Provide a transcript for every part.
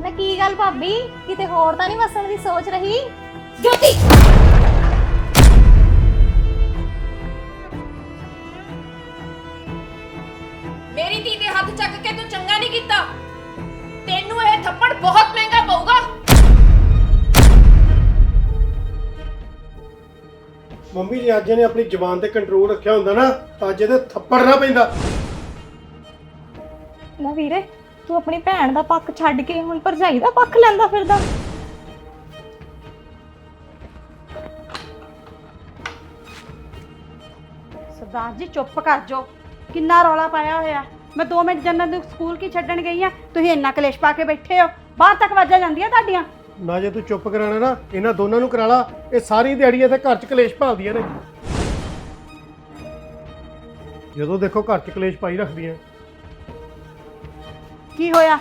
ਨਾ ਕੀ ਗੱਲ ਭਾਬੀ? ਕਿਤੇ ਹੋਰ ਤਾਂ ਨਹੀਂ ਵਸਣ ਦੀ ਸੋਚ ਰਹੀ? ਜੋਤੀ! ਮੇਰੀ ਧੀ ਦੇ ਹੱਥ ਚੱਕ ਕੇ ਤੂੰ ਚੰਗਾ ਨਹੀਂ ਕੀਤਾ। ਤੈਨੂੰ ਇਹ ਥੱਪੜ ਬਹੁਤ ਮਹਿੰਗਾ ਪਊਗਾ। ਮੰਮੀ ਜੀ ਅੱਜ ਇਹਨੇ ਆਪਣੀ ਜ਼ੁਬਾਨ ਤੇ ਕੰਟਰੋਲ ਰੱਖਿਆ ਹੁੰਦਾ ਨਾ ਤਾਂ ਅੱਜ ਇਹਦੇ ਥੱਪੜ ਨਾ ਪੈਂਦਾ। ਨਾ ਵੀਰੇ ਤੂੰ ਆਪਣੀ ਭੈਣ ਦਾ ਪੱਖ ਛੱਡ ਕੇ ਹੁਣ ਭਰਜਾਈ ਦਾ ਪੱਖ ਲੈਂਦਾ ਫਿਰਦਾ? ਸਰਦਾਰ ਜੀ, ਚੁੱਪ ਕਰ ਜਾਓ। ਕਿੰਨਾ ਰੌਲਾ ਪਾਇਆ ਹੋਇਆ। ਮੈਂ 2 ਮਿੰਟ ਜੰਨਤ ਨੂੰ ਸਕੂਲ ਕੀ ਛੱਡਣ ਗਈ ਆ? ਤੁਸੀਂ ਇੰਨਾ ਕਲੇਸ਼ ਪਾ ਕੇ ਬੈਠੇ ਹੋ। ਬਾਹਰ ਤੱਕ ਵਾਜਾਂ ਜਾਂਦੀਆਂ ਤੁਹਾਡੀਆਂ? ਨਾ ਜੇ ਤੂੰ ਚੁੱਪ ਕਰਾਣਾ ਨਾ, ਇਹਨਾਂ ਦੋਨਾਂ ਨੂੰ ਕਰਾ ਲਾ। ਇਹ ਸਾਰੀ ਦਿਹਾੜੀ ਇੱਥੇ ਘਰ 'ਚ ਕਲੇਸ਼ ਭਾਲਦੀਆਂ ਨੇ। ਜਦੋਂ ਦੇਖੋ ਘਰ 'ਚ ਕਲੇਸ਼ ਪਾਈ ਰੱਖਦੀਆਂ। ਕੀ ਹੋਇਆ?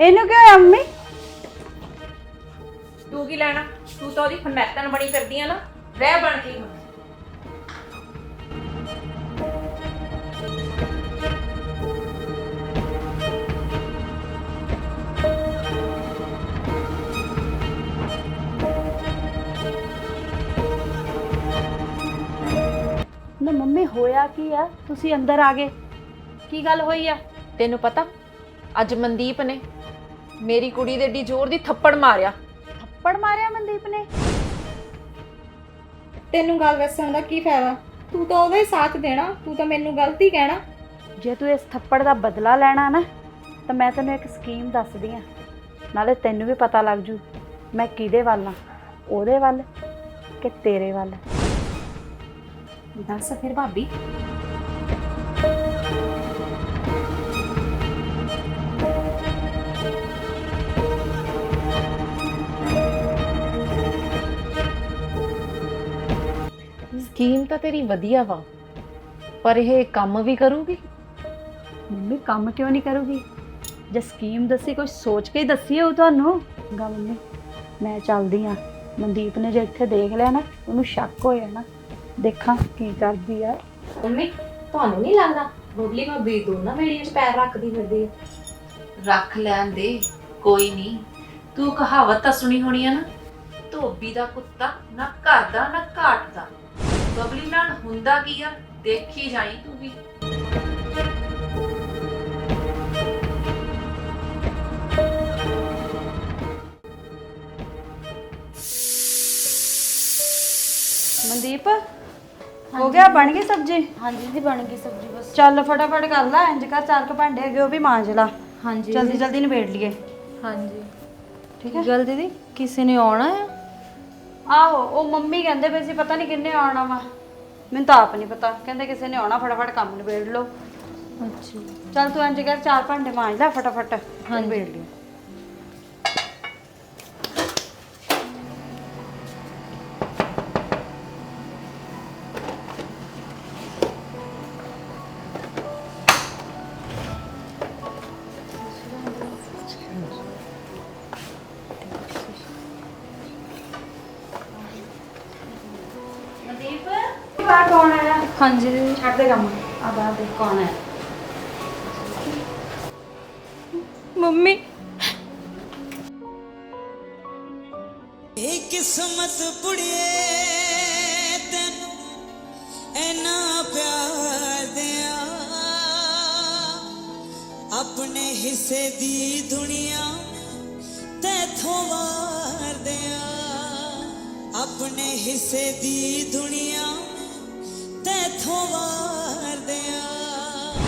ਇਹਨੂੰ ਕੀ ਹੋਇਆ, ਮੰਮੀ? ਤੂੰ ਕੀ ਲੈਣਾ? ਤੂੰ ਤਾਂ ਉਹਦੀ ਫਰਮੈਤਨ ਬਣੀ ਫਿਰਦੀ ਆ ਨਾ। ਰਹਿ ਬਣ ਕੇ ਹੁਣ ਹੋਇਆ ਕੀ ਆ? ਤੁਸੀਂ ਅੰਦਰ ਆ ਗਏ। ਕੀ ਗੱਲ ਹੋਈ ਆ? ਤੈਨੂੰ ਪਤਾ ਅੱਜ ਮਨਦੀਪ ਨੇ ਮੇਰੀ ਕੁੜੀ ਦੇ ਏਡੀ ਜ਼ੋਰ ਦੀ ਥੱਪੜ ਮਾਰਿਆ। ਥੱਪੜ ਮਾਰਿਆ ਮਨਦੀਪ ਨੇ? ਤੈਨੂੰ ਗੱਲ ਦੱਸਣ ਦਾ ਕੀ ਫਾਇਦਾ? ਤੂੰ ਤਾਂ ਉਹਦਾ ਹੀ ਸਾਥ ਦੇਣਾ ਤੂੰ ਤਾਂ ਮੈਨੂੰ ਗਲਤੀ ਕਹਿਣਾ। ਜੇ ਤੂੰ ਇਸ ਥੱਪੜ ਦਾ ਬਦਲਾ ਲੈਣਾ ਨਾ ਤਾਂ ਮੈਂ ਤੈਨੂੰ ਇੱਕ ਸਕੀਮ ਦੱਸਦੀ ਆ। ਨਾਲੇ ਤੈਨੂੰ ਵੀ ਪਤਾ ਲੱਗ ਜੂ ਮੈਂ ਕਿਹਦੇ ਵੱਲ ਆ? ਉਹਦੇ ਵੱਲ ਕਿ ਤੇਰੇ ਵੱਲ? ਦੱਸ ਫਿਰ ਭਾਬੀ। ਸਕੀਮ ਤਾਂ ਤੇਰੀ ਵਧੀਆ ਵਾ ਪਰ ਇਹ ਕੰਮ ਵੀ ਕਰੂਗੀ? ਮੰਮੀ ਕੰਮ ਕਿਉਂ ਨਹੀਂ ਕਰੂਗੀ? ਜੇ ਸਕੀਮ ਦੱਸੀ ਕੋਈ ਸੋਚ ਕੇ ਹੀ ਦੱਸੀ ਹੋਊ ਤੁਹਾਨੂੰ। ਗਾ ਮੰਮੀ ਮੈਂ ਚੱਲਦੀ ਆ ਮਨਦੀਪ ਨੇ ਜੇ ਇੱਥੇ ਦੇਖ ਲਿਆ ਨਾ ਉਹਨੂੰ ਸ਼ੱਕ ਹੋਇਆ ਨਾ। ਦੇਖਾਂ ਕੀ ਕਰਦੀ ਆ। ਮੰਮੀ ਤੁਹਾਨੂੰ ਨਹੀਂ ਲੱਗਦਾ ਬਬਲੀ ਭਾਬੀ ਦੋਨਾਂ ਮੇੜੀਆਂ 'ਚ ਪੈਰ ਰੱਖਦੀ ਫਿਰਦੀ ਰੱਖ ਲੈਣ ਦੇ ਕੋਈ ਨਹੀਂ ਤੂੰ ਕਹਾਵਤ ਤਾਂ ਸੁਣੀ ਹੋਣੀ ਆ ਨਾ। ਧੋਬੀ ਦਾ ਕੁੱਤਾ ਨਾ ਘਰ ਦਾ ਨਾ ਘਾਟ ਦਾ। ਬਬਲੀ ਨਾਲ ਹੁੰਦਾ ਕੀ ਆ? ਦੇਖੀ ਜਾਈ ਤੂੰ ਵੀ। ਮਨਦੀਪ? ਹੋ ਗਿਆ ਬਣ ਗਈ ਸਬਜ਼ੀ? ਹਾਂਜੀ ਜੀ ਬਣ ਗਈ ਸਬਜ਼ੀ ਬਸ। ਚੱਲ ਫਟਾਫਟ ਕਰ ਲੈ ਇੰਜ ਕਰ ਚਾਰ ਕੁ ਭਾਂਡੇ ਹੈਗੇ ਉਹ ਵੀ ਮਾਂਜ ਲਾ। ਹਾਂਜੀ ਜਲਦੀ ਜਲਦੀ ਨਿਬੇੜ ਲਈਏ। ਹਾਂਜੀ। ਠੀਕ ਹੈ? ਗੱਲ ਦੀਦੀ ਕਿਸੇ ਨੇ ਆਉਣਾ ਆ ਆਹੋ ਉਹ ਮੰਮੀ ਕਹਿੰਦੇ ਪਏ ਸੀ ਪਤਾ ਨਹੀਂ ਕਿੰਨੇ ਆਉਣਾ ਵਾ। ਮੈਨੂੰ ਤਾਂ ਆਪ ਨਹੀਂ ਪਤਾ ਕਹਿੰਦੇ ਕਿਸੇ ਨੇ ਆਉਣਾ ਫਟਾਫਟ ਕੰਮ ਨਿਬੇੜ ਲਓ। ਅੱਛਾ। ਚੱਲ ਤੂੰ ਇੰਜ ਕਰ ਚਾਰ ਭਾਂਡੇ ਮਾਂਜ ਲੈ ਫਟਾਫਟ ਹਾਂਜੀ। ਨਿਬੇੜ ਲਈ ਹਾਂਜੀ। ਦੀਦੀ ਛੱਡ ਦੇ ਕੰਮ। ਆ ਬਾਹਰ ਦੇਖ ਕੌਣ ਆਇਆ ਮੰਮੀ। ਇਹ ਕਿਸਮਤ ਪੁੜੀਏ ਤੈਨੂੰ ਐਨਾ ਪਿਆਰ ਦਿਆਂ। ਆਪਣੇ ਹਿੱਸੇ ਦੀ ਦੁਨੀਆ ਤੈਥੋਂ ਵਾਰ ਦਿਆਂ। ਆਪਣੇ ਹਿੱਸੇ ਦੀ ਦੁਨੀਆ ਤੈਥੋਂ ਵਾਰ ਦਿਆਂ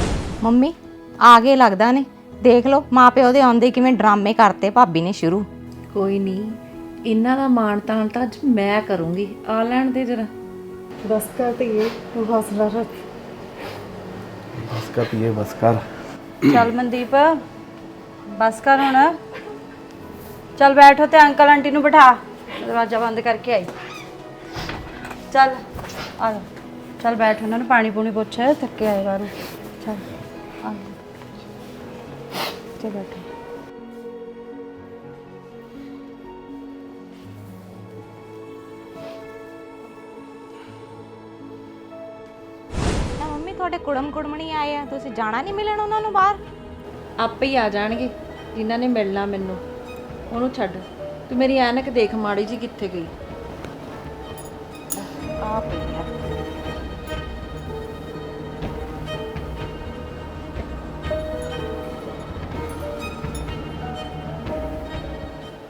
ਮੰਮੀ ਆ ਗਏ ਲੱਗਦਾ ਨੇ। ਦੇਖ ਲਓ ਮਾਪਿਓ ਦੇ ਆਉਂਦੇ ਕਿਵੇਂ ਡਰਾਮੇ ਕਰਤੇ ਭਾਬੀ ਨੇ ਸ਼ੁਰੂ। ਕੋਈ ਨਹੀਂ ਇਹਨਾਂ ਦਾ ਮਾਣ ਤਾਣ ਤਾਂ ਅੱਜ ਮੈਂ ਕਰੂੰਗੀ। ਆ ਲੈਣ ਦੇ ਜਰਾ। ਬਸ ਕਰ ਧੀਏ ਤੂੰ ਹੌਸਲਾ ਰੱਖ ਬਸ ਕਰ ਪੀਏ ਬਸ ਕਰ। ਚੱਲ ਮਨਦੀਪ ਬਸ ਕਰ ਹੁਣ। ਚੱਲ ਬੈਠੋ ਤੇ ਅੰਕਲ ਆਂਟੀ ਨੂੰ ਬਿਠਾ। ਦਰਵਾਜ਼ਾ ਬੰਦ ਕਰਕੇ ਆਈ। ਚੱਲ ਆ ਜਾ। ਚੱਲ ਬੈਠ ਉਹਨਾਂ ਨੂੰ ਪਾਣੀ ਪੂਣੀ ਪੁੱਛ ਥੱਕੇ ਆਏ ਬਾਹਰੋਂ। ਚੱਲ ਆ। ਚੱਲ ਬੈਠੋ। ਨਾ ਮੰਮੀ ਤੁਹਾਡੇ ਤੁਹਾਡੇ ਕੁੜਮ ਕੁੜਮਣੀ ਆਏ ਆ ਤੁਸੀਂ ਜਾਣਾ ਨਹੀਂ ਮਿਲਣ ਉਹਨਾਂ ਨੂੰ ਬਾਹਰ? ਆਪੇ ਹੀ ਆ ਜਾਣਗੇ ਜਿਨ੍ਹਾਂ ਨੇ ਮਿਲਣਾ ਮੈਨੂੰ। ਉਹਨੂੰ ਛੱਡ ਤੂੰ ਮੇਰੀ ਐਨਕ ਦੇਖ ਮਾੜੀ ਜੀ ਕਿੱਥੇ ਗਈ। ਆ ਪਈ ਆ।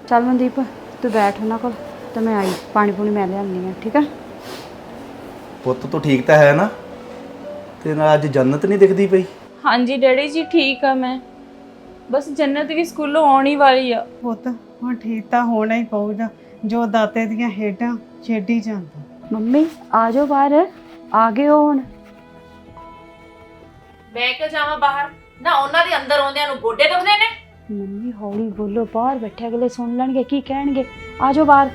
ਚੱਲ ਮਨਦੀਪ ਤੂੰ ਬੈਠ ਉਹਨਾਂ ਕੋਲ ਤੇ ਮੈਂ ਆਈ ਪਾਣੀ ਪੂਣੀ ਮੈਂ ਲਿਆਉਂਦੀ ਆ ਠੀਕ ਆ? ਪੁੱਤ ਤੂੰ ਠੀਕ ਤਾਂ ਹੈ ਨਾ? ਤੇ ਨਾਲ ਅੱਜ ਜੰਨਤ ਨਹੀਂ ਦਿਖਦੀ ਪਈ? ਹਾਂਜੀ ਡੈਡੀ ਜੀ ਠੀਕ ਆ ਮੈਂ। ਬਸ ਜੰਨਤ ਵੀ ਸਕੂਲੋਂ ਆਉਣ ਹੀ ਵਾਲੀ ਆ। ਪੁੱਤ ਹੁਣ ਠੀਕ ਤਾਂ ਹੋਣਾ ਹੀ ਪਊਗਾ ਜੋ ਦਾਤੇ ਦੀਆਂ ਹੇਡਾਂ ਛੇਡੀ ਜਾਂਦਾ। ਮੰਮੀ ਆ ਜਾਓ ਬਾਹਰ ਆ ਗਏ ਹੋ ਹੁਣ। ਮੈਂ ਕਿਉਂ ਜਾਵਾਂ ਬਾਹਰ? ਨਾ ਉਹਨਾਂ ਦੇ ਅੰਦਰ ਆਉਂਦਿਆਂ ਨੂੰ ਗੋਡੇ ਦੁਖਦੇ ਨੇ। ਮੰਮੀ ਹੌਲੀ ਬੋਲੋ ਬਾਹਰ ਬੈਠੇ ਅਗਲੇ ਸੁਣ ਲੈਣਗੇ ਕੀ ਕਹਿਣਗੇ? ਆ ਜਾਓ ਬਾਹਰ।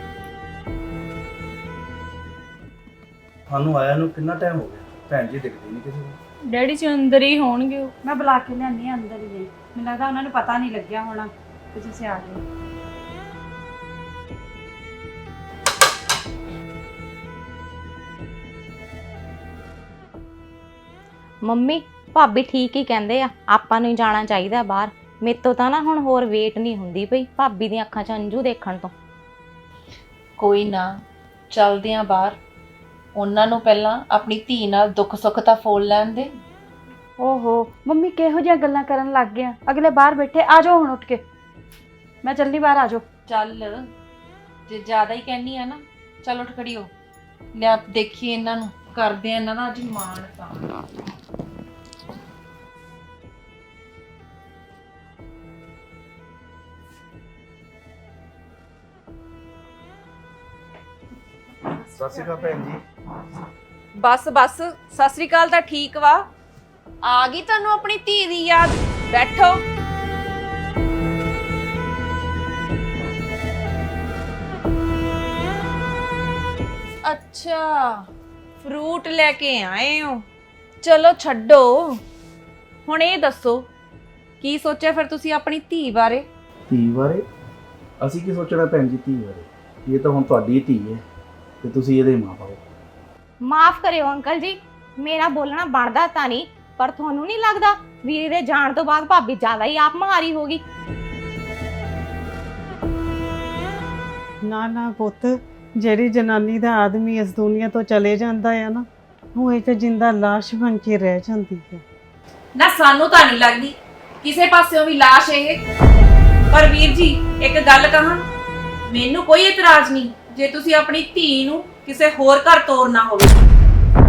ਤੁਹਾਨੂੰ ਆਇਆ ਨੂੰ ਕਿੰਨਾ ਟਾਈਮ ਹੋ ਗਿਆ? ਭੈਣ ਜੀ ਦਿਖਦੀ ਨਹੀਂ ਕਿਸੇ ਨੂੰ। ਡੈਡੀ ਜੀ ਅੰਦਰ ਹੀ ਹੋਣਗੇ ਉਹ। ਮੈਂ ਬੁਲਾ ਕੇ ਲਿਆਨੀ ਆ ਅੰਦਰ ਹੀ ਨੇ ਮੈਨੂੰ ਲੱਗਦਾ ਉਹਨਾਂ ਨੂੰ ਪਤਾ ਨਹੀਂ ਲੱਗਿਆ ਹੋਣਾ ਕਿ ਤੁਸੀਂ ਆ ਗਏ। ਮੰਮੀ ਭਾਬੀ ਠੀਕ ਹੀ ਕਹਿੰਦੇ ਆ ਆਪਾਂ ਨੂੰ ਹੀ ਜਾਣਾ ਚਾਹੀਦਾ ਬਾਹਰ। ਮੇਰੇ ਤੋਂ ਤਾਂ ਨਾ ਹੁਣ ਹੋਰ ਵੇਟ ਨਹੀਂ ਹੁੰਦੀ ਪਈ ਭਾਬੀ ਦੀਆਂ ਅੱਖਾਂ 'ਚ ਅੰਜੂ ਦੇਖਣ ਤੋਂ। ਕੋਈ ਨਾ ਚੱਲਦੇ ਆ ਬਾਹਰ। ਉਹਨਾਂ ਨੂੰ ਪਹਿਲਾਂ ਆਪਣੀ ਧੀ ਨਾਲ ਦੁੱਖ ਸੁੱਖ ਤਾਂ ਫੋਲ ਲੈਣ ਦੇ। ਓਹੋ ਮੰਮੀ ਕਿਹੋ ਜਿਹੀਆਂ ਗੱਲਾਂ ਕਰਨ ਲੱਗ ਗਿਆ ਅਗਲੇ ਬਾਹਰ ਬੈਠੇ ਆ ਜਾਓ ਹੁਣ ਉੱਠ ਕੇ। ਮੈਂ ਚੱਲੀ ਬਾਹਰ ਆ ਜਾਓ। ਚੱਲ ਜੇ ਜ਼ਿਆਦਾ ਹੀ ਕਹਿਨੀ ਆ ਨਾ ਚੱਲ ਉੱਠ ਖੜੀ ਹੋ। ਲਿਆ ਦੇਖੀਏ ਇਹਨਾਂ ਨੂੰ ਕਰਦੇ ਆ ਇਹਨਾਂ ਦਾ ਅੱਜ ਮਾਣ ਤਾਂ। ਸਤਿ ਸ਼੍ਰੀ ਅਕਾਲ ਭੈਣ ਜੀ। ਬਸ ਬਸ ਸਤਿ ਸ੍ਰੀ ਅਕਾਲ ਤਾਂ ਠੀਕ ਵਾ। ਆ ਗਈ ਤੁਹਾਨੂੰ ਆਪਣੀ ਧੀ ਦੀ ਯਾਦ। ਬੈਠੋ। ਅੱਛਾ ਫਰੂਟ ਲੈ ਕੇ ਆਏ ਹੋ। ਚਲੋ ਛੱਡੋ। ਹੁਣ ਇਹ ਦੱਸੋ ਕੀ ਸੋਚਿਆ ਫਿਰ ਤੁਸੀਂ ਆਪਣੀ ਧੀ ਬਾਰੇ? ਧੀ ਬਾਰੇ? ਅਸੀਂ ਕੀ ਸੋਚਣਾ ਭੈਣ ਜੀ ਧੀ ਬਾਰੇ? ਇਹ ਤਾਂ ਹੁਣ ਤੁਹਾਡੀ ਧੀ ਹੈ। ਤੇ ਤੁਸੀਂ ਇਹਦੇ ਮਾਂ ਹੋ। ਮਾਫ ਕਰਿਓ ਅੰਕਲ ਜੀ ਮੇਰਾ ਬੋਲਣਾ ਬਣਦਾ ਤਾਂ ਨਹੀਂ ਪਰ ਤੁਹਾਨੂੰ ਨਹੀਂ ਲੱਗਦਾ ਵੀਰੇ ਦੇ ਜਾਣ ਤੋਂ ਬਾਅਦ ਭਾਬੀ ਜ਼ਿਆਦਾ ਹੀ ਆਪ ਮਹਾਰੀ ਹੋ ਗਈ? ਨਾ ਨਾ ਪੁੱਤ ਜਿਹੜੀ ਜਨਾਨੀ ਦਾ ਆਦਮੀ ਇਸ ਦੁਨੀਆ ਤੋਂ ਚਲੇ ਜਾਂਦਾ ਆ ਨਾ ਉਹ ਇੱਕ ਜਿੰਦਾ ਲਾਸ਼ ਬਣ ਕੇ ਰਹਿ ਜਾਂਦੀ ਹੈ ਨਾ ਸਾਨੂੰ ਤਾਂ ਨਹੀਂ ਲੱਗਦੀ ਕਿਸੇ ਪਾਸਿਓਂ ਵੀ ਲਾਸ਼ ਇਹ। ਪਰ ਵੀਰ ਜੀ ਇੱਕ ਗੱਲ ਕਹਾਂ ਮੈਨੂੰ ਕੋਈ ਇਤਰਾਜ਼ ਨਹੀਂ। ਜੇ ਤੁਸੀਂ ਆਪਣੀ ਧੀ ਨੂੰ ਕਿਸੇ ਹੋਰ ਘਰ ਤੋਰਨਾ ਹੋਵੇ।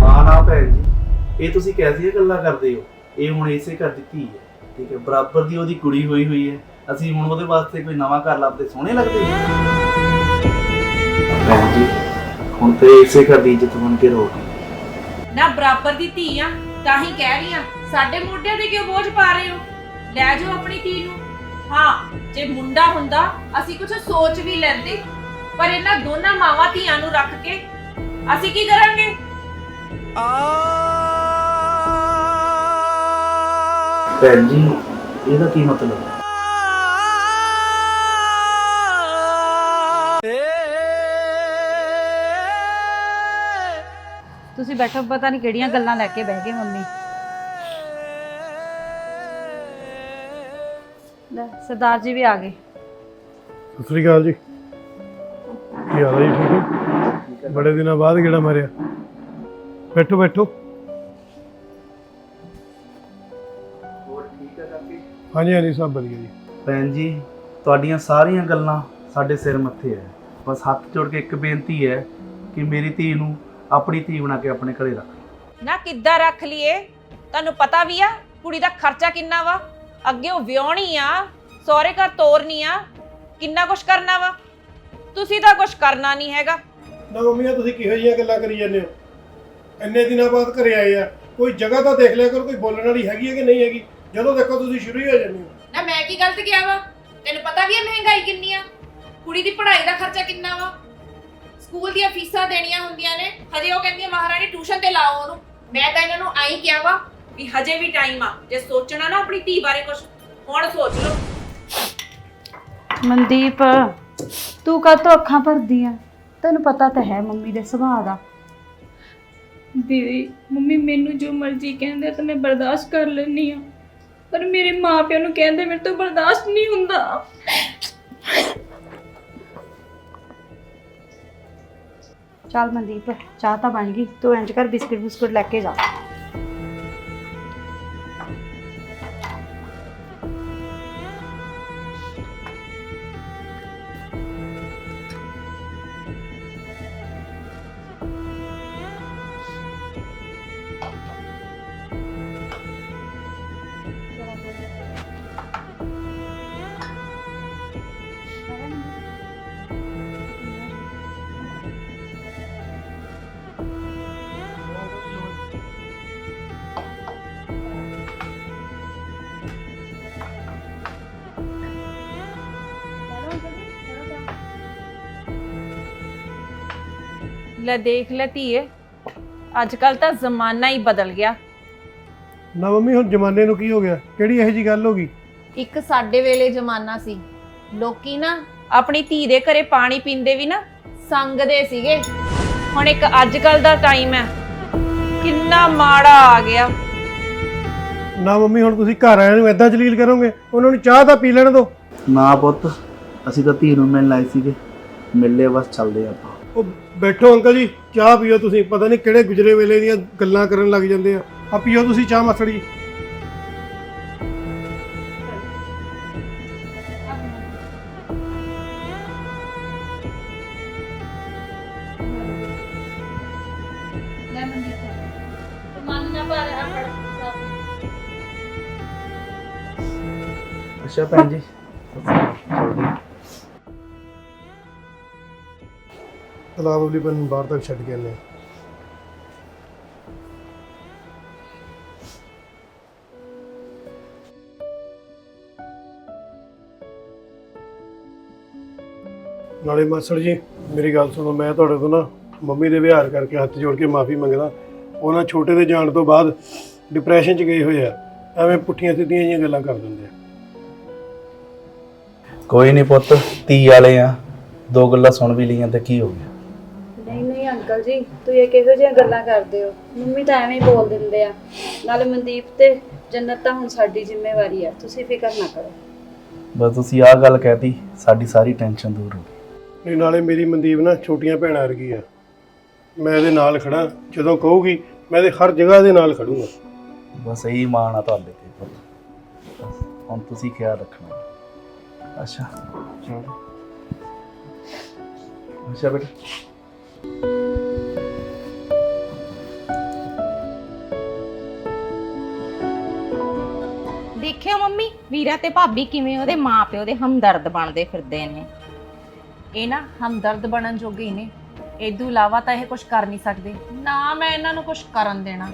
ਮਾਂ ਨਾ ਭੈਣ ਜੀ ਇਹ ਤੁਸੀਂ ਕੈਸੀਆਂ ਗੱਲਾਂ ਕਰਦੇ ਹੋ। ਇਹ ਹੁਣ ਇਸੇ ਘਰ ਦੀ ਧੀ ਹੈ ਠੀਕ ਹੈ? ਬਰਾਬਰ ਦੀ ਉਹਦੀ ਕੁੜੀ ਹੋਈ ਹੋਈ ਹੈ। ਅਸੀਂ ਹੁਣ ਉਹਦੇ ਵਾਸਤੇ ਕੋਈ ਨਵਾਂ ਘਰ ਲੱਭਦੇ ਸੋਹਣੇ ਲੱਗਦੇ ਭੈਣ ਜੀ ਹੁਣ ਤੇ ਇਸੇ ਘਰ ਦੀ ਇੱਜ਼ਤ ਬਣ ਕੇ ਰਹੋਗੀ ਨਾ ਬਰਾਬਰ ਦੀ ਧੀ ਆ ਤਾਂ ਹੀ ਕਹਿ ਰਹੀ ਆ ਸਾਡੇ ਮੋਢਿਆਂ ਤੇ ਕਿਉਂ ਬੋਝ ਪਾ ਰਹੇ ਹੋ? ਲੈ ਜਾਓ ਆਪਣੀ ਧੀ ਨੂੰ। ਹਾਂ ਜੇ ਮੁੰਡਾ ਹੁੰਦਾ ਅਸੀਂ ਕੁਝ ਸੋਚ ਵੀ ਲੈਂਦੇ। ਪਰ ਇਹਨਾਂ ਦੋਨਾਂ ਮਾਵਾਂ ਧੀਆਂ ਨੂੰ ਰੱਖ ਕੇ ਅਸੀਂ ਕੀ ਕਰਾਂਗੇ? ਭੈਣ ਜੀ ਇਹਦਾ ਕੀ ਮਤਲਬ? ਹੈ ਤੁਸੀਂ ਬੈਠੋ ਪਤਾ ਨਹੀਂ ਕਿਹੜੀਆਂ ਗੱਲਾਂ ਲੈ ਕੇ ਬਹਿ ਗਏ ਮੰਮੀ। ਲੈ ਸਰਦਾਰ ਜੀ ਵੀ ਆ ਗਏ। ਸਤਿ ਸ੍ਰੀ ਅਕਾਲ ਜੀ। ਕੀ ਹਾਲ ਹੈ ਜੀ? ਠੀਕ ਹੋ? ਬੜੇ ਦਿਨਾਂ ਬਾਅਦ ਗੇੜਾ ਮਾਰਿਆ। ਬੈਠੋ ਬੈਠੋ। ਹੋਰ ਠੀਕ ਹੈ ਕਾਕੀ? ਹਾਂਜੀ ਹਾਂਜੀ ਸਭ ਵਧੀਆ ਜੀ। ਭੈਣ ਜੀ ਤੁਹਾਡੀਆਂ ਸਾਰੀਆਂ ਗੱਲਾਂ ਸਾਡੇ ਸਿਰ ਮੱਥੇ ਹੈ ਬਸ ਹੱਥ ਜੋੜ ਕੇ ਇੱਕ ਬੇਨਤੀ ਹੈ ਕਿ ਮੇਰੀ ਧੀ ਨੂੰ ਆਪਣੀ ਧੀ ਬਣਾ ਕੇ ਆਪਣੇ ਘਰੇ ਰੱਖ। ਨਾ ਕਿੱਦਾਂ ਰੱਖ ਲਈਏ? ਤੁਹਾਨੂੰ ਪਤਾ ਵੀ ਆ ਕੁੜੀ ਦਾ ਖਰਚਾ ਕਿੰਨਾ ਵਾ? ਅੱਗੇ ਉਹ ਵਿਆਹਣੀ ਆ ਸਹੁਰੇ ਘਰ ਤੋਰਨੀ ਆ ਕਿੰਨਾ ਕੁਛ ਕਰਨਾ ਵਾ? ਤੁਸੀਂ ਤਾਂ ਕੁਛ ਕਰਨਾ ਨਹੀਂ ਹੈਗਾ। ਨਾ ਮੰਮੀ ਆ ਤੁਸੀਂ ਕਿਹੋ ਜਿਹੀਆਂ ਗੱਲਾਂ ਕਰੀ ਜਾਂਦੇ ਹੋ? ਇੰਨੇ ਦਿਨਾਂ ਬਾਅਦ ਘਰੇ ਆਏ ਆ। ਕੋਈ ਜਗ੍ਹਾ ਤਾਂ ਦੇਖ ਲਿਆ ਕਰੋ ਕੋਈ ਬੋਲਣ ਵਾਲੀ ਹੈਗੀ ਹੈ ਕਿ ਨਹੀਂ ਹੈਗੀ? ਜਦੋਂ ਦੇਖੋ ਤੁਸੀਂ ਸ਼ੁਰੂ ਹੀ ਹੋ ਜਾਂਦੇ ਹੋ। ਨਾ ਮੈਂ ਕੀ ਗਲਤ ਕਿਹਾ ਵਾ? ਤੈਨੂੰ ਪਤਾ ਵੀ ਹੈ ਮਹਿੰਗਾਈ ਕਿੰਨੀ ਆ? ਕੁੜੀ ਦੀ ਪੜ੍ਹਾਈ ਦਾ ਖਰਚਾ ਕਿੰਨਾ ਵਾ? ਸਕੂਲ ਦੀਆਂ ਫੀਸਾਂ ਦੇਣੀਆਂ ਹੁੰਦੀਆਂ ਨੇ। ਹਜੇ ਉਹ ਕਹਿੰਦੀ ਆ ਮਹਾਰਾਣੀ ਟਿਊਸ਼ਨ ਤੇ ਲਾਓ ਉਹਨੂੰ। ਮੈਂ ਤਾਂ ਇਹਨਾਂ ਨੂੰ ਆਈ ਕਿਹਾ ਵਾ ਵੀ ਹਜੇ ਵੀ ਟਾਈਮ ਆ। ਜੇ ਸੋਚਣਾ ਨਾ ਆਪਣੀ ਧੀ ਬਾਰੇ ਕੁਝ ਹੁਣ ਸੋਚ ਲਓ। ਮਨਦੀਪ। ਤੂੰ ਕਾਹਤੋਂ ਅੱਖਾਂ ਭਰਦੀ ਆ? ਤੈਨੂੰ ਪਤਾ ਤਾਂ ਹੈ ਮੰਮੀ ਦੇ ਸੁਭਾਅ ਦਾ। ਦੀਦੀ ਮੰਮੀ ਮੈਨੂੰ ਜੋ ਮਰਜ਼ੀ ਕਹਿੰਦੇ ਤਾਂ ਮੈਂ ਬਰਦਾਸ਼ਤ ਕਰ ਲੈਂਦੀ ਆ। ਪਰ ਮੇਰੇ ਮਾਪਿਆਂ ਨੂੰ ਕਹਿੰਦੇ ਮੇਰੇ ਤੋਂ ਬਰਦਾਸ਼ਤ ਨਹੀਂ ਹੁੰਦਾ। ਚੱਲ ਮਨਦੀਪ ਚਾਹ ਤਾਂ ਬਣ ਗਈ। ਤੂੰ ਇੰਜ ਕਰ ਬਿਸਕੁਟ ਬਿਸਕੁਟ ਲੈ ਕੇ ਜਾ। ਲੈ ਦੇਖ ਲੈ ਧੀਏ। ਅੱਜ ਕੱਲ ਤਾਂ ਜ਼ਮਾਨਾ ਹੀ ਬਦਲ ਗਿਆ। ਨਾ ਮੰਮੀ ਹੁਣ ਜ਼ਮਾਨੇ ਨੂੰ ਕੀ ਹੋ ਗਿਆ? ਕਿਹੜੀ ਇਹੋ ਜੀ ਗੱਲ ਹੋ ਗਈ? ਇੱਕ ਸਾਡੇ ਵੇਲੇ ਜ਼ਮਾਨਾ ਸੀ। ਲੋਕੀ ਨਾ ਆਪਣੀ ਧੀ ਦੇ ਘਰੇ ਪਾਣੀ ਪੀਂਦੇ ਵੀ ਨਾ ਸੰਗਦੇ ਸੀਗੇ। ਹੁਣ ਇੱਕ ਅੱਜ ਕੱਲ ਦਾ ਟਾਈਮ ਹੈ। ਕਿੰਨਾ ਮਾੜਾ ਆ ਗਿਆ। ਨਾ ਮੰਮੀ ਹੁਣ ਤੁਸੀਂ ਘਰ ਆਇਆਂ ਨੂੰ ਐਦਾਂ ਜਲੀਲ ਕਰੋਗੇ? ਉਹਨਾਂ ਨੂੰ ਚਾਹ ਤਾਂ ਪੀ ਲੈਣ ਦਿਓ। ਨਾ ਪੁੱਤ ਅਸੀਂ ਤਾਂ ਧੀ ਨੂੰ ਮਿਲਣ ਆਏ ਸੀਗੇ। ਮਿਲੇ ਬਸ ਚੱਲਦੇ ਆਪਾਂ। ਉਹ ਬੈਠੋ ਅੰਕਲ ਜੀ, ਚਾਹ ਪੀਓ ਤੁਸੀਂ, ਪਤਾ ਨਹੀਂ ਕਿਹੜੇ ਗੁਜਰੇ ਵੇਲੇ ਦੀਆਂ ਗੱਲਾਂ ਕਰਨ ਲੱਗ ਜਾਂਦੇ ਆ। ਆ ਪੀਓ ਤੁਸੀਂ ਚਾਹ ਮਾਸੜ ਜੀ। ਤਲਾਬ ਵਾਲੀ ਨੂੰ ਬਾਹਰ ਤੱਕ ਛੱਡ ਕੇ ਆਨੇ ਆ। ਨਾਲੇ ਮਾਸੜ ਜੀ, ਮੇਰੀ ਗੱਲ ਸੁਣੋ, ਮੈਂ ਤੁਹਾਡੇ ਤੋਂ ਨਾ ਮੰਮੀ ਦੇ ਵਿਹਾਰ ਕਰਕੇ ਹੱਥ ਜੋੜ ਕੇ ਮਾਫੀ ਮੰਗਦਾ। ਉਹਨਾਂ ਛੋਟੇ ਦੇ ਜਾਣ ਤੋਂ ਬਾਅਦ ਡਿਪਰੈਸ਼ਨ 'ਚ ਗਏ ਹੋਏ ਆ। ਐਵੇਂ ਪੁੱਠੀਆਂ ਸਿੱਧੀਆਂ ਜਿਹੀਆਂ ਗੱਲਾਂ ਕਰ ਦਿੰਦੇ ਆ। ਕੋਈ ਨਹੀਂ ਪੁੱਤ, ਧੀ ਵਾਲੇ ਆ। ਦੋ ਗੱਲਾਂ ਸੁਣ ਵੀ ਲਈਆਂ ਤੇ ਕੀ ਹੋ ਗਿਆ? ਅੰਕਲ ਜੀ ਤੂੰ ਇਹ ਕਿਹੋ ਜਿਹੀਆਂ ਗੱਲਾਂ ਕਰਦੇ ਹੋ? ਮੰਮੀ ਤਾਂ ਐਵੇਂ ਹੀ ਬੋਲ ਦਿੰਦੇ ਆ। ਨਾਲੇ ਮਨਦੀਪ ਤੇ ਜੰਨਤ ਤਾਂ ਹੁਣ ਸਾਡੀ ਜ਼ਿੰਮੇਵਾਰੀ ਆ ਤੁਸੀਂ ਫਿਕਰ ਨਾ ਕਰੋ। ਬਸ ਤੁਸੀਂ ਆਹ ਗੱਲ ਕਹਿਤੀ ਸਾਡੀ ਸਾਰੀ ਟੈਨਸ਼ਨ ਦੂਰ ਹੋ ਗਈ। ਨਹੀਂ ਨਾਲੇ ਮੇਰੀ ਮਨਦੀਪ ਨਾ ਛੋਟੀਆਂ ਭੈਣਾਂ ਵਰਗੀ ਆ। ਮੈਂ ਇਹਦੇ ਨਾਲ ਖੜਾ ਜਦੋਂ ਕਹੂਗੀ ਮੈਂ ਇਹਦੇ ਹਰ ਜਗ੍ਹਾ ਦੇ ਨਾਲ ਖੜੂੰਗਾ। ਬਸ ਇਹੀ ਮਾਣ ਆ ਤੁਹਾਡੇ ਤੇ ਪੁੱਤ। ਬਸ ਹੁਣ ਤੁਸੀਂ ਖਿਆਲ ਰੱਖਣਾ। ਅੱਛਾ। ਚਲੋ। ਅੱਛਾ ਬੇਟਾ। ਦੇਖਿਓ ਮੰਮੀ ਵੀਰਾ ਤੇ ਭਾਬੀ ਕਿਵੇਂ ਉਹਦੇ ਮਾਪਿਓ ਦੇ ਹਮਦਰਦ ਬਣਦੇ ਫਿਰਦੇ ਨੇ। ਇਹ ਨਾ ਹਮਦਰਦ ਬਣਨ ਜੋਗੇ ਹੀ ਨੇ। ਇਦੋਂ ਇਲਾਵਾ ਤਾਂ ਇਹ ਕੁਝ ਕਰ ਨਹੀਂ ਸਕਦੇ। ਨਾ ਮੈਂ ਇਹਨਾਂ ਨੂੰ ਕੁਝ ਕਰਨ ਦੇਣਾ।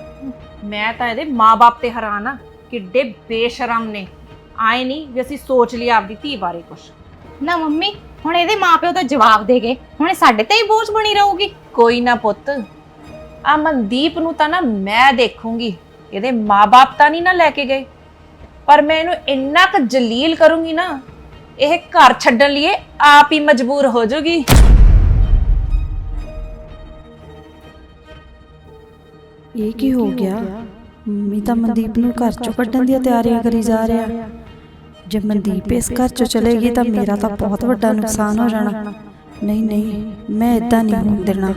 ਮੈਂ ਤਾਂ ਇਹਦੇ ਮਾਪੇ ਤੇ ਹੈਰਾਨ ਆ ਕਿੱਡੇ ਬੇਸ਼ਰਮ ਨੇ। ਆਏ ਨਹੀਂ ਵੀ ਅਸੀਂ ਸੋਚ ਲਿਆ ਆਪਦੀ ਧੀ ਬਾਰੇ ਕੁਝ ਨਾ ਮੰਮੀ ਹੁਣ ਇਹਦੇ ਮਾਪਿਓ ਤਾਂ ਜਵਾਬ ਦੇ ਗਏ। ਹੁਣ ਸਾਡੇ ਤੇ ਹੀ ਬੋਝ ਬਣੀ ਰਹੂਗੀ। ਕੋਈ ਨਾ ਪੁੱਤ। ਆ ਮਨਦੀਪ ਨੂੰ ਤਾਂ ਨਾ ਮੈਂ ਦੇਖੂੰਗੀ। ਇਹਦੇ ਮਾਪੇ ਤਾਂ ਨਹੀਂ ਨਾ ਲੈ ਕੇ ਗਏ। ਪਰ ਮੈਂ ਇਹਨੂੰ ਇੰਨਾ ਕੁ ਜਲੀਲ ਕਰੂੰਗੀ ਨਾ, ਇਹ ਘਰ ਛੱਡਣ ਲਈ ਆਪ ਹੀ ਮਜਬੂਰ ਹੋ ਜਾਊਗੀ। ਇਹ ਕੀ ਹੋ ਗਿਆ? ਮੰਮੀ ਤਾਂ ਮਨਦੀਪ ਨੂੰ ਘਰ ਚੋਂ ਕੱਢਣ ਦੀਆਂ ਤਿਆਰੀਆਂ ਕਰੀ ਜਾ ਰਿਹਾ। ਜੇ ਮਨਦੀਪ ਇਸ ਘਰ ਚੋਂ ਚਲੇਗੀ ਤਾਂ ਮੇਰਾ ਤਾਂ ਬਹੁਤ ਵੱਡਾ ਨੁਕਸਾਨ ਹੋ ਜਾਣਾ। ਨਹੀਂ ਨਹੀਂ, ਮੈਂ ਇਦਾਂ ਨਹੀਂ ਹੋਣ ਦੇਣਾ।